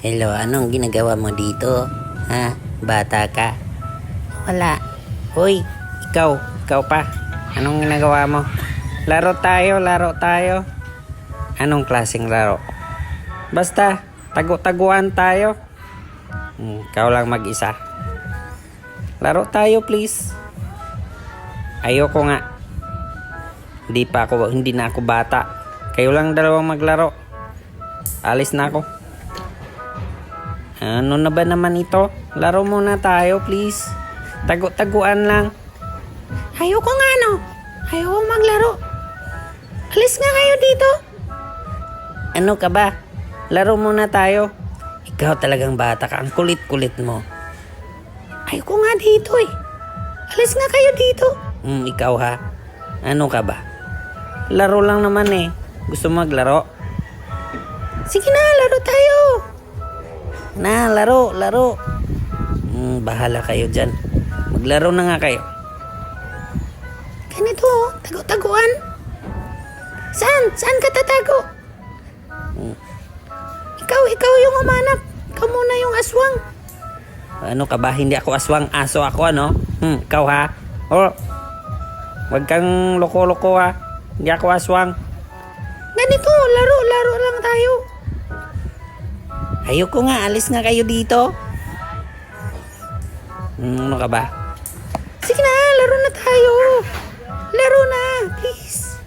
Hello, anong ginagawa mo dito? Ha? Bata ka? Wala. Hoy, ikaw, ikaw pa. Anong ginagawa mo? Laro tayo, laro tayo. Anong klaseng laro? Basta, tago-taguan tayo. Hmm, ikaw lang mag-isa. Laro tayo, please. Ayoko nga. Hindi pa ako, hindi na ako bata. Kayo lang dalawang maglaro. Alis na ako. Ano na ba naman ito? Laro muna tayo, please. Tago-taguan lang. Ayoko nga, no. Ayoko maglaro. Alis nga kayo dito. Ano ka ba? Laro muna tayo. Ikaw talagang bata ka. Ang kulit-kulit mo. Ayoko nga dito eh. Alis nga kayo dito. Hmm, ikaw ha? Ano ka ba? Laro lang naman eh. Gusto maglaro? Sige na, laro tayo. Na, laro, laro. Hmm, bahala kayo dyan. Maglaro na nga kayo. Ganito, oh, tago-taguan. Saan? Saan ka tatago? Hmm. Ikaw, ikaw yung umanap. Ikaw muna yung aswang. Ano ka ba? Hindi ako aswang. Aso ako, ano? Hmm, ikaw ha? Oh, wag kang loko-loko ha. Hindi ako aswang. Ganito, laro, laro lang tayo. Ayoko nga, alis nga kayo dito. Hmm, ano ka ba? Sige na, laro na tayo. Laro na, please.